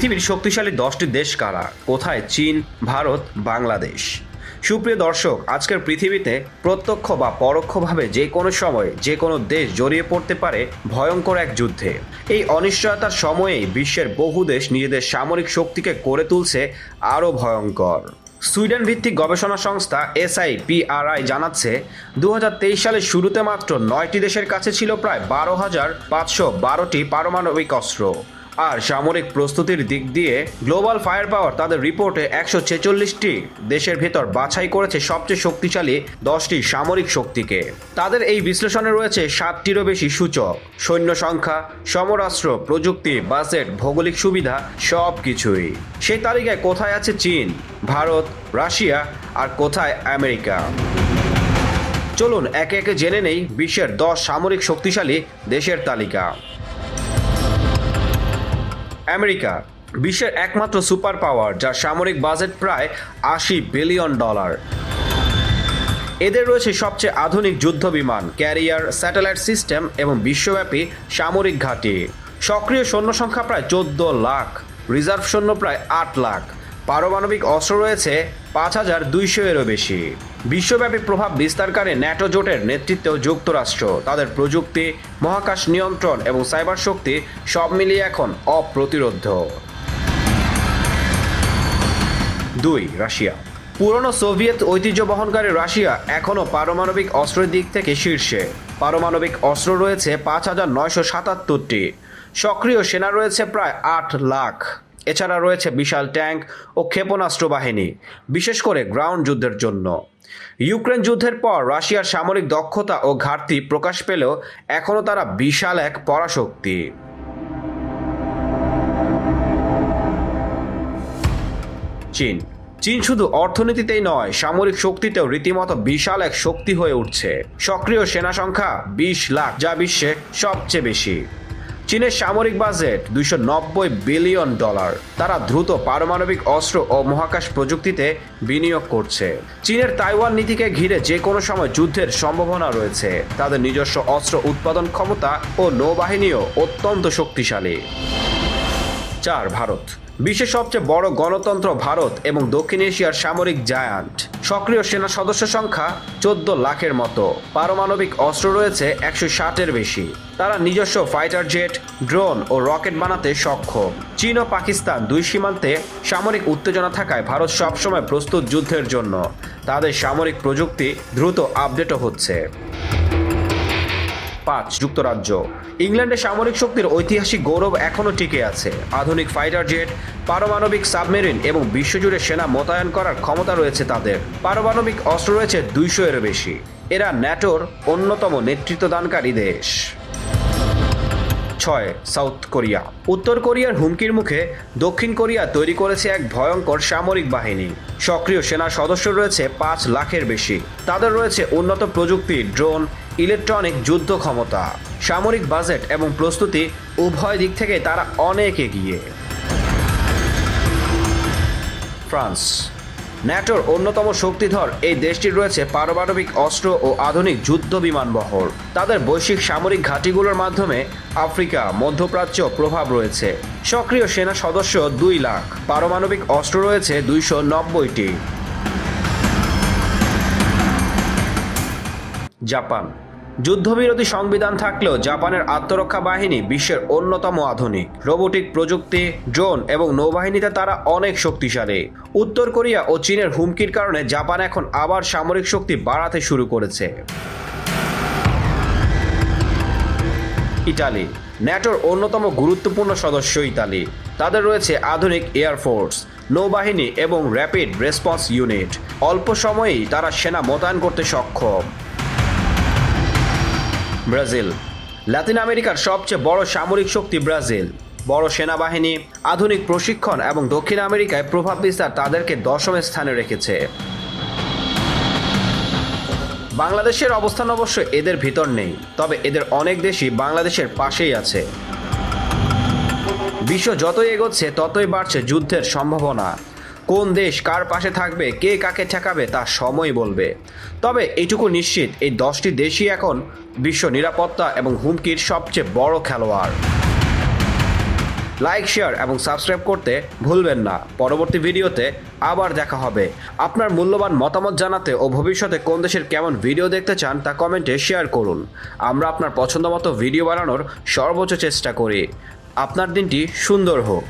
পৃথিবীর শক্তিশালী দশটি দেশ কারা? কোথায় চীন, ভারত, বাংলাদেশ? সুপ্রিয় দর্শক, আজকের পৃথিবীতে প্রত্যক্ষ বা পরোক্ষভাবে যে কোনো সময় যে কোনো দেশ জড়িয়ে পড়তে পারে ভয়ঙ্কর এক যুদ্ধে। এই অনিশ্চয়তার সময়েই বিশ্বের বহু দেশ নিজেদের সামরিক শক্তিকে করে তুলছে আরও ভয়ঙ্কর। সুইডেন ভিত্তিক গবেষণা সংস্থা এসআই পিআরআই জানাচ্ছে দু হাজার তেইশ সালের শুরুতে মাত্র নয়টি দেশের কাছে ছিল প্রায় বারো হাজার পাঁচশো বারোটি পারমাণবিক অস্ত্র। আর সামরিক প্রস্তুতির দিক দিয়ে গ্লোবাল ফায়ার পাওয়ার তাদের রিপোর্টে একশো ছেচল্লিশটি। দেশের ভেতর বাছাই করেছে সবচেয়ে শক্তিশালী দশটি সামরিক শক্তিকে। তাদের এই বিশ্লেষণে রয়েছে সাতটিরও বেশি সূচক। সৈন্য সংখ্যা, সমরাস্ত্র, প্রযুক্তি, বাজেট, ভৌগোলিক সুবিধা সব কিছুই সেই তালিকায় কোথায় আছে চীন, ভারত, রাশিয়া আর কোথায় আমেরিকা? চলুন একে একে জেনে নেই বিশ্বের দশ সামরিক শক্তিশালী দেশের তালিকা। আমেরিকা, বিশ্বের একমাত্র সুপার পাওয়ার, যার সামরিক বাজেট প্রায় আশি বিলিয়ন ডলার। এদের রয়েছে সবচেয়ে আধুনিক যুদ্ধ বিমান, ক্যারিয়ার, স্যাটেলাইট সিস্টেম এবং বিশ্বব্যাপী সামরিক ঘাঁটি। সক্রিয় সৈন্য সংখ্যা প্রায় চোদ্দ লাখ, রিজার্ভ সৈন্য প্রায় আট লাখ। পারমাণবিক অস্ত্র রয়েছে পাঁচ হাজার দুইশো এরও বেশি। বিশ্বব্যাপী প্রভাব বিস্তারকারী ন্যাটো জোটের নেতৃত্বেও যুক্তরাষ্ট্র। তাদের প্রযুক্তি, মহাকাশ নিয়ন্ত্রণ এবং সাইবার শক্তি সব মিলিয়ে এখন অপ্রতিরোধ্য। দুই, রাশিয়া। পুরনো সোভিয়েত ঐতিহ্য বহনকারী রাশিয়া এখনও পারমাণবিক অস্ত্রের দিক থেকে শীর্ষে। পারমাণবিক অস্ত্র রয়েছে পাঁচ হাজার নয়শো সাতাত্তরটি। সক্রিয় সেনা রয়েছে প্রায় আট লাখ। এছাড়া রয়েছে বিশাল ট্যাঙ্ক ও ক্ষেপণাস্ত্র বাহিনী, বিশেষ করে গ্রাউন্ড যুদ্ধের জন্য। ইউক্রেন যুদ্ধের পর রাশিয়ার সামরিক দক্ষতা ও ঘাটতি প্রকাশ পেলেও এখনও তারা বিশাল এক পরাশক্তি। চীন চীন শুধু অর্থনীতিতেই নয়, সামরিক শক্তিতেও রীতিমতো বিশাল এক শক্তি হয়ে উঠছে। সক্রিয় সেনা সংখ্যা বিশ লাখ, যা বিশ্বে সবচেয়ে বেশি। চীনের সামরিক বাজেট দুইশো নব্বই বিলিয়ন ডলার। তারা দ্রুত পারমাণবিক অস্ত্র ও মহাকাশ প্রযুক্তিতে বিনিয়োগ করছে। চীনের তাইওয়ান নীতিকে ঘিরে যে কোনো সময় যুদ্ধের সম্ভাবনা রয়েছে। তাদের নিজস্ব অস্ত্র উৎপাদন ক্ষমতা ও নৌবাহিনীও অত্যন্ত শক্তিশালী। চার, ভারত। বিশ্বের সবচেয়ে বড় গণতন্ত্র ভারত এবং দক্ষিণ এশিয়ার সামরিক জায়ান্ট। সক্রিয় সেনা সদস্য সংখ্যা চোদ্দ লাখের মতো। পারমাণবিক অস্ত্র রয়েছে একশো ষাটের বেশি। তারা নিজস্ব ফাইটার জেট, ড্রোন ও রকেট বানাতে সক্ষম। চীন ও পাকিস্তান দুই সীমান্তে সামরিক উত্তেজনা থাকায় ভারত সবসময় প্রস্তুত যুদ্ধের জন্য। তাদের সামরিক প্রযুক্তি দ্রুত আপডেটও হচ্ছে। পাঁচ, যুক্তরাজ্য। ইংল্যান্ডের সামরিক শক্তির ঐতিহাসিক গৌরব এখনও টিকে আছে। আধুনিক ফাইটার জেট, পারমাণবিক সাবমেরিন এবং বিশ্বজুড়ে সেনা মোতায়েন করার ক্ষমতা রয়েছে তাদের। পারমাণবিক অস্ত্র রয়েছে দুইশো এর বেশি। এরা ন্যাটোর অন্যতম নেতৃত্বদানকারী দেশ। ছয়, সাউথ কোরিয়া। উত্তর কোরিয়ার হুমকির মুখে দক্ষিণ কোরিয়া তৈরি করেছে এক ভয়ঙ্কর সামরিক বাহিনী। সক্রিয় সেনা সদস্য রয়েছে পাঁচ লাখের বেশি। তাদের রয়েছে উন্নত প্রযুক্তি, ড্রোন ইলেকট্রনিক যুদ্ধ ক্ষমতা, সামরিক বাজেট এবং প্রস্তুতি উভয় দিক থেকে তারা অনেক এগিয়ে। ফ্রান্স, ন্যাটোর অন্যতম শক্তিধর এই দেশটির রয়েছে পারমাণবিক অস্ত্র ও আধুনিক যুদ্ধ বিমান বহর। তাদের বৈশ্বিক সামরিক ঘাঁটিগুলোর মাধ্যমে আফ্রিকা, মধ্যপ্রাচ্য প্রভাব রয়েছে। সক্রিয় সেনা সদস্য দুই লাখ, পারমাণবিক অস্ত্র রয়েছে দুইশো নব্বইটি। জাপান যুদ্ধবিরোধী সংবিধান থাকলেও জাপানের আত্মরক্ষা বাহিনী বিশ্বের অন্যতম আধুনিক। রোবোটিক প্রযুক্তি, ড্রোন এবং নৌবাহিনীতে তারা অনেক শক্তিশালী। উত্তর কোরিয়া ও চীনের হুমকির কারণে জাপান এখন আবার সামরিক শক্তি বাড়াতে শুরু করেছে। ইটালি ন্যাটোর অন্যতম গুরুত্বপূর্ণ সদস্য ইতালি। তাদের রয়েছে আধুনিক এয়ারফোর্স নৌবাহিনী এবং র্যাপিড রেসপন্স ইউনিট। অল্প সময়েই তারা সেনা মোতায়েন করতে সক্ষম। ব্রাজিল। লাতিন আমেরিকার সবচেয়ে বড় সামরিক শক্তি ব্রাজিল। বড় সেনাবাহিনী, আধুনিক প্রশিক্ষণ এবং দক্ষিণ আমেরিকায় প্রভাব বিস্তার তাদেরকে দশম স্থানে রেখেছে। বাংলাদেশের অবস্থান অবশ্য এদের ভিতর নেই, তবে এদের অনেক দেশই বাংলাদেশের পাশেই আছে। বিশ্ব যতই এগোচ্ছে, ততই বাড়ছে যুদ্ধের সম্ভাবনা। কোন দেশ কার পাশে থাকবে, কে কাকে ঠেকাবে তা সময় বলবে। তবে এইটুকু নিশ্চিত, এই দশটি দেশই এখন বিশ্ব নিরাপত্তা এবং হুমকির সবচেয়ে বড় খেলোয়াড়। লাইক শেয়ার এবং সাবস্ক্রাইব করতে ভুলবেন না। পরবর্তী ভিডিওতে আবার দেখা হবে। আপনার মূল্যবান মতামত জানাতে ও ভবিষ্যতে কোন দেশের কেমন ভিডিও দেখতে চান তা কমেন্টে শেয়ার করুন। আমরা আপনার পছন্দ মতো ভিডিও বানানোর সর্বোচ্চ চেষ্টা করি। আপনার দিনটি সুন্দর হোক।